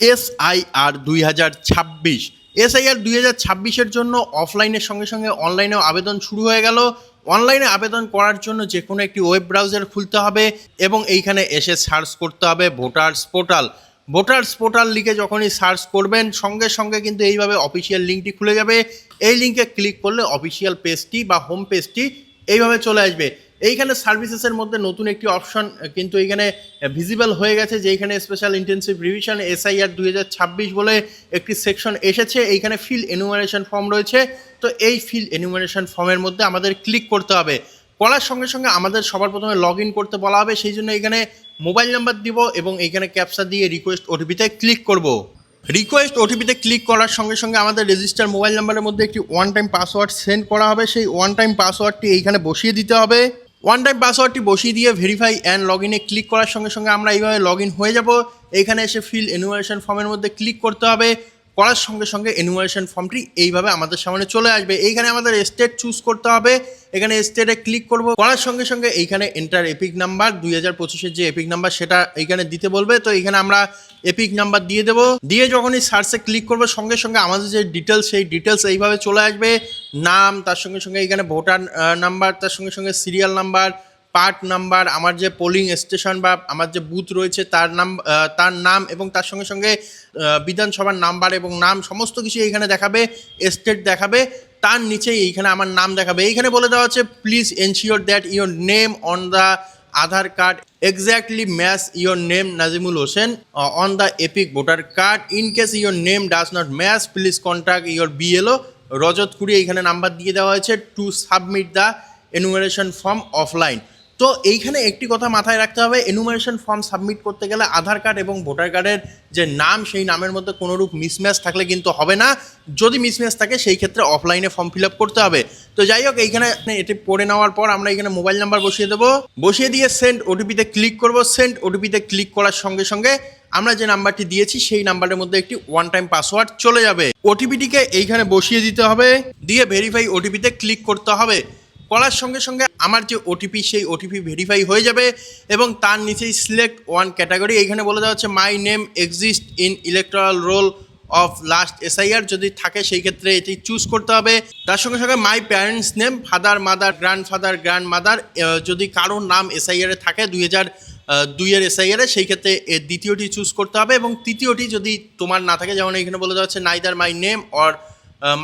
S I আর দুই হাজার ছাব্বিশ। এস আই আর দুই হাজার ছাব্বিশের জন্য অফলাইনের সঙ্গে সঙ্গে অনলাইনেও আবেদন শুরু হয়ে গেল। অনলাইনে আবেদন করার জন্য যে কোনো একটি ওয়েব ব্রাউজার খুলতে হবে এবং এইখানে এসে সার্চ করতে হবে ভোটার্স পোর্টাল ভোটার্স পোর্টাল লিখে যখনই সার্চ করবেন, সঙ্গে সঙ্গে কিন্তু এইভাবে অফিসিয়াল লিঙ্কটি খুলে যাবে। এই লিঙ্কে ক্লিক করলে অফিসিয়াল পেজটি বা হোম পেজটি এইভাবে চলে আসবে। এইখানে সার্ভিসেসের মধ্যে নতুন একটি অপশন কিন্তু এইখানে ভিজিবল হয়ে গেছে যে এইখানে স্পেশাল ইন্টেন্সিভ রিভিশন এসআইআর দুই হাজার ছাব্বিশ বলে একটি সেকশন এসেছে। এইখানে ফিল এনুমারেশন ফর্ম রয়েছে। তো এই ফিল এনুমারেশন ফর্মের মধ্যে আমাদের ক্লিক করতে হবে। করার সঙ্গে সঙ্গে আমাদের সবার প্রথমে লগ ইন করতে বলা হবে। সেই জন্য এখানে মোবাইল নাম্বার দিব এবং এইখানে ক্যাপসা দিয়ে রিকোয়েস্ট ওটিপিতে ক্লিক করব। রিকোয়েস্ট ওটিপিতে ক্লিক করার সঙ্গে সঙ্গে আমাদের রেজিস্টার মোবাইল নাম্বারের মধ্যে একটি ওয়ান টাইম পাসওয়ার্ড সেন্ড করা হবে। সেই ওয়ান টাইম পাসওয়ার্ডটি এইখানে বসিয়ে দিতে হবে। ওয়ান টাইম পাসওয়ার্ডটি বসিয়ে দিয়ে ভেরিফাই অ্যান্ড লগ ইনে ক্লিক করার সঙ্গে সঙ্গে আমরা এইভাবে লগ ইন হয়ে যাব। এখানে এসে ফিল এনুমারেশন ফর্মের মধ্যে ক্লিক করতে হবে। করার সঙ্গে সঙ্গে এনুমারেশন ফর্মটি এইভাবে আমাদের সামনে চলে আসবে। এইখানে আমাদের স্টেট চুজ করতে হবে। এখানে স্টেটে ক্লিক করব। করার সঙ্গে সঙ্গে এইখানে এন্টার এপিক নাম্বার দুই হাজার পঁচিশের যে এপিক নাম্বার সেটা এইখানে দিতে বলবে। তো এখানে আমরা এপিক নাম্বার দিয়ে দেবো। দিয়ে যখনই সার্চে ক্লিক করব, সঙ্গে সঙ্গে আমাদের যে ডিটেলস সেই ডিটেলস এইভাবে চলে আসবে। নাম, তার সঙ্গে সঙ্গে এইখানে ভোটার নাম্বার তার সঙ্গে সঙ্গে সিরিয়াল নাম্বার পার্ট নাম্বার, আমার যে পোলিং স্টেশন বা আমার যে বুথ রয়েছে, তার নাম তার নাম এবং তার সঙ্গে সঙ্গে বিধানসভার নাম্বার এবং নাম সমস্ত কিছু এইখানে দেখাবে স্টেট দেখাবে, তার নিচেই এইখানে আমার নাম দেখাবে। এইখানে বলে দেওয়া হচ্ছে please ensure that your name on the Aadhaar card exactly match your name Nazimul Hossain on the EPIC voter card in case your name does not match please contact your BLO Rajat কুড়ি এইখানে number দিয়ে দেওয়া হয়েছে to submit the enumeration form offline তো এইখানে একটি কথা মাথায় রাখতে হবে এনুমারেশন ফর্ম সাবমিট করতে গেলে আধার কার্ড এবং ভোটার কার্ডের যে নাম, সেই নামের মধ্যে কোনোরূপ মিসম্যাচ থাকলে কিন্তু হবে না। যদি মিসম্যাচ থাকে, সেই ক্ষেত্রে অফলাইনে ফর্ম ফিল আপ করতে হবে। তো যাই হোক, এইখানে এটি পড়ে নেওয়ার পর আমরা এখানে মোবাইল নাম্বার বসিয়ে দেবো। বসিয়ে দিয়ে সেন্ড ওটিপিতে ক্লিক করব। সেন্ড ওটিপিতে ক্লিক করার সঙ্গে সঙ্গে আমরা যে নাম্বারটি দিয়েছি, সেই নাম্বারের মধ্যে একটি ওয়ান টাইম পাসওয়ার্ড চলে যাবে। ওটিপিটিকে এইখানে বসিয়ে দিতে হবে। দিয়ে ভেরিফাই ওটিপিতে ক্লিক করতে হবে। করার সঙ্গে সঙ্গে আমার যে ওটিপি সেই ওটিপি ভেরিফাই হয়ে যাবে এবং তার নিচেই সিলেক্ট ওয়ান ক্যাটাগরি এইখানে বলে দেওয়া হচ্ছে my name exist in electoral roll of last SIR যদি থাকে সেই ক্ষেত্রে এটি চুজ করতে হবে। তার সঙ্গে সঙ্গে my parents name father mother grandfather grandmother যদি কারোর নাম এসআইআরে থাকে দুই হাজার দুইয়ের এসআইআরে সেই ক্ষেত্রে দ্বিতীয়টি চুজ করতে হবে। এবং তৃতীয়টি যদি তোমার না থাকে, যেমন এখানে বলে দেওয়া হচ্ছে neither my name or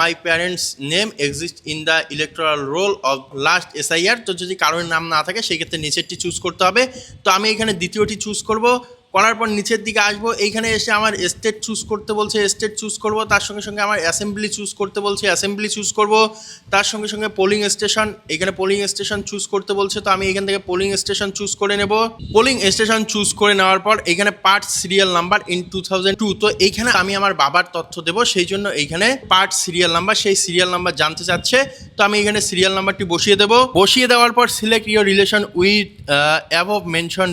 my parents name exist in the electoral roll of last SIR তো যদি কারোর নাম না থাকে, সেক্ষেত্রে নিচেরটি চুজ করতে হবে। তো আমি এখানে দ্বিতীয়টি চুজ করব। করার পর নিচের দিকে আসব। এইখানে এসে আমার স্টেট চুজ করতে বলছে স্টেট চুজ করব, তার সঙ্গে সঙ্গে আমার অ্যাসেম্বলি চুজ করতে বলছে অ্যাসেম্বলি চুজ করব। তার সঙ্গে সঙ্গে পোলিং স্টেশন এখানে পোলিং স্টেশন চুজ করতে বলছে, তো আমি এখান থেকে পোলিং স্টেশন চুজ করে নেব। পোলিং স্টেশন চুজ করে নেওয়ার পর এখানে part serial number in two thousand two তো এইখানে আমি আমার বাবার তথ্য দেবো, সেই জন্য এইখানে পার্ট সিরিয়াল নাম্বার সেই সিরিয়াল নাম্বার জানতে চাচ্ছে। তো আমি এখানে সিরিয়াল নাম্বারটি বসিয়ে দেবো। বসিয়ে দেওয়ার পর select your relation with above mentioned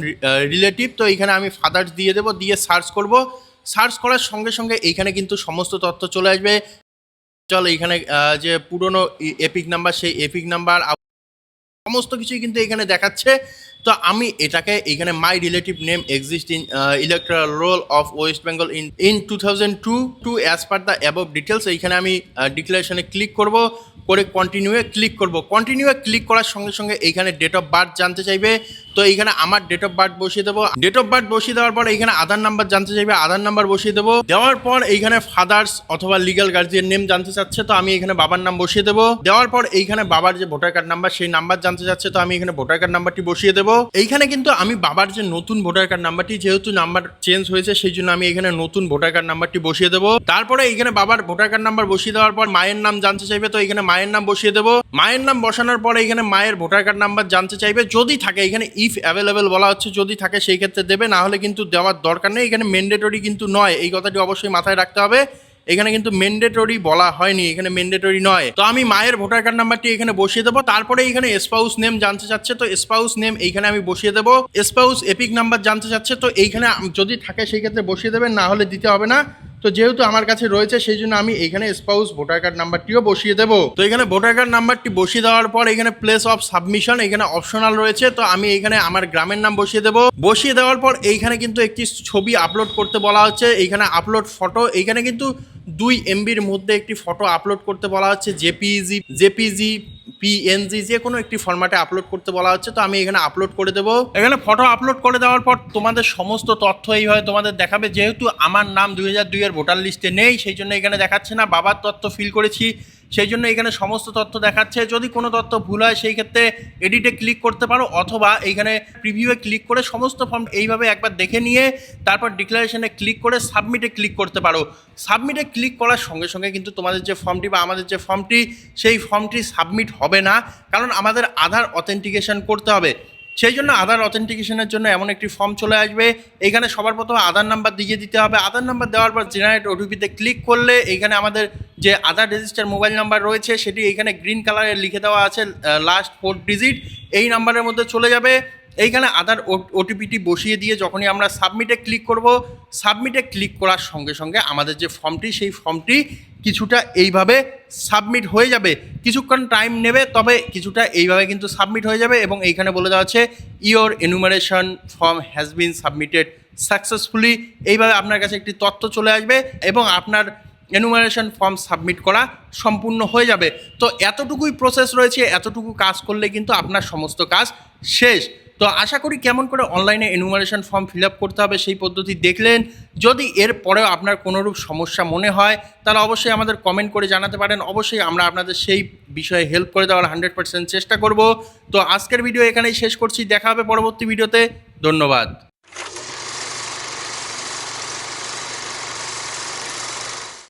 relative তো এখানে আমি ফাদার্স দিয়ে দেবো, দিয়ে সার্চ করব। সার্চ করার সঙ্গে সঙ্গে এইখানে কিন্তু সমস্ত তথ্য চলে আসবে। চল এইখানে যে পুরনো এপিক নাম্বার সেই এপিক নাম্বার সমস্ত কিছুই কিন্তু এখানে দেখাচ্ছে। তো আমি এটাকে এখানে my relative name exist in electoral roll of West Bengal in in two thousand two two as per the above details এইখানে আমি ডিক্লারেশনে ক্লিক করব, করে কন্টিনিউয়ে ক্লিক করব। কন্টিনিউয়ে ক্লিক করার সঙ্গে সঙ্গে এইখানে ডেট অফ বার্থ জানতে চাইবে তো এইখানে আমার ডেট অফ বার্থ বসিয়ে দেবো। ডেট অফ বার্থ বসিয়ে দেওয়ার পর এইখানে আধার নাম্বার জানতে চাইবে, আধার নাম্বার বসিয়ে দেবো। দেওয়ার পর এইখানে ফাদার্স অথবা লিগ্যাল গার্জিয়ান নেম জানতে চাচ্ছে, তো আমি এখানে বাবার নাম বসিয়ে দেবো। দেওয়ার পর এইখানে বাবার যে ভোটার কার্ড নাম্বার সেই নাম্বার জানতে চাচ্ছে, তো আমি এখানে ভোটার কার্ড নাম্বারটি বসিয়ে দেবো। এইখানে কিন্তু আমি বাবার যে নতুন ভোটার কার্ড নাম্বারটি যেহেতু নাম্বার চেঞ্জ হয়েছে, সেই জন্য আমি এখানে নতুন ভোটার কার্ড নাম্বারটি বসিয়ে দেবো। তারপরে এইখানে বাবার ভোটার কার্ড নাম্বার বসিয়ে দেওয়ার পর মায়ের নাম জানতে চাইবে, তো এখানে মায়ের নাম বসিয়ে দেবো। মায়ের নাম বসানোর পরে এখানে মায়ের ভোটার কার্ড নাম্বার জানতে চাইবে। যদি থাকে এখানে ইফ অ্যাভেলেবেল বলা হচ্ছে, যদি থাকে সেই ক্ষেত্রে দেবে, না হলে কিন্তু দেওয়ার দরকার নেই। এখানে ম্যান্ডেটরি কিন্তু নয়, এই কথাটি অবশ্যই মাথায় রাখতে হবে। এখানে কিন্তু ম্যান্ডেটরি বলা হয়নি, এখানে ম্যান্ডেটরি নয়। তো আমি মায়ের ভোটার কার্ড নাম্বারটি এখানে বসিয়ে দেবো, তারপরে এখানে স্পাউস নেম জানতে চাচ্ছে, তো স্পাউস নেম এইখানে আমি বসিয়ে দেবো। স্পাউস এপিক নাম্বার জানতে চাচ্ছে, তো এইখানে যদি থাকে সেই ক্ষেত্রে বসিয়ে দেবেন, না হলে দিতে হবে না। তো যেহেতু আমার কাছে রয়েছে, সেই জন্য আমি এখানে স্পাউস ভোটার কার্ড নাম্বারটিও বসিয়ে দেবো। তো এখানে ভোটার কার্ড নাম্বারটি বসিয়ে দেওয়ার পর এখানে প্লেস অফ সাবমিশন এখানে অপশনাল রয়েছে। তো আমি এখানে আমার গ্রামের নাম বসিয়ে দেবো। বসিয়ে দেওয়ার পর এইখানে কিন্তু একটি ছবি আপলোড করতে বলা হচ্ছে। এইখানে আপলোড ফটো এইখানে কিন্তু দুই এমবির মধ্যে একটি ফটো আপলোড করতে বলা হচ্ছে জেপিজি জেপিজি পিএনজি যে কোনো একটি ফরম্যাটে আপলোড করতে বলা হচ্ছে। তো আমি এখানে আপলোড করে দেবো। এখানে ফটো আপলোড করে দেওয়ার পর তোমাদের সমস্ত তথ্য এইভাবে তোমাদের দেখাবে। যেহেতু আমার নাম দুই হাজার দুইয়ের ভোটার লিস্টে নেই, সেই জন্য এখানে দেখাচ্ছে না। বাবার তথ্য ফিল করেছি। সেই জন্য এখানে সমস্ত তথ্য দেখাচ্ছে। যদি কোনো তথ্য ভুল হয়, সেই ক্ষেত্রে এডিটে ক্লিক করতে পারো অথবা এইখানে প্রিভিউয়ে ক্লিক করে সমস্ত ফর্ম এইভাবে একবার দেখে নিয়ে তারপর ডিক্লারেশনে ক্লিক করে সাবমিটে ক্লিক করতে পারো। সাবমিটে ক্লিক করার সঙ্গে সঙ্গে কিন্তু তোমাদের যে ফর্মটি বা আমাদের যে ফর্মটি সেই ফর্মটি সাবমিট হবে না। কারণ আমাদের আধার অথেন্টিকেশন করতে হবে। সেই জন্য আধার অথেন্টিকেশনের জন্য এমন একটি ফর্ম চলে আসবে। এখানে সবার প্রথমে আধার নাম্বার দিয়ে দিতে হবে। আধার নাম্বার দেওয়ার পর জেনারেট ওটিপিতে ক্লিক করলে এইখানে আমাদের যে আধার রেজিস্টার মোবাইল নাম্বার রয়েছে, সেটি এখানে গ্রিন কালারে লিখে দেওয়া আছে লাস্ট ফোর ডিজিট এই নাম্বারের মধ্যে চলে যাবে। এইখানে আধার ওটিপিটি বসিয়ে দিয়ে যখনই আমরা সাবমিটে ক্লিক করব সাবমিটে ক্লিক করার সঙ্গে সঙ্গে আমাদের যে ফর্মটি সেই ফর্মটি কিছুটা এইভাবে সাবমিট হয়ে যাবে। কিছুক্ষণ টাইম নেবে, তবে কিছুটা এইভাবে কিন্তু সাবমিট হয়ে যাবে এবং এইখানে বলে দেওয়া আছে your enumeration form has been submitted successfully এইভাবে আপনার কাছে একটি তথ্য চলে আসবে এবং আপনার এনুমারেশন ফর্ম সাবমিট করা সম্পূর্ণ হয়ে যাবে। তো এতটুকুই প্রসেস রয়েছে, এতটুকু কাজ করলে কিন্তু আপনার সমস্ত কাজ শেষ। তো আশা করি কেমন করে অনলাইনে এনুমারেশন ফর্ম ফিল আপ করতে হবে সেই পদ্ধতি দেখলেন। যদি এর পরেও আপনার কোনোরূপ সমস্যা মনে হয়, তাহলে অবশ্যই আমাদের কমেন্ট করে জানাতে পারেন। অবশ্যই আমরা আপনাদের সেই বিষয়ে হেল্প করে দেওয়ার হান্ড্রেড পার্সেন্ট চেষ্টা করব। তো আজকের ভিডিও এখানেই শেষ করছি। দেখা হবে পরবর্তী ভিডিওতে ধন্যবাদ।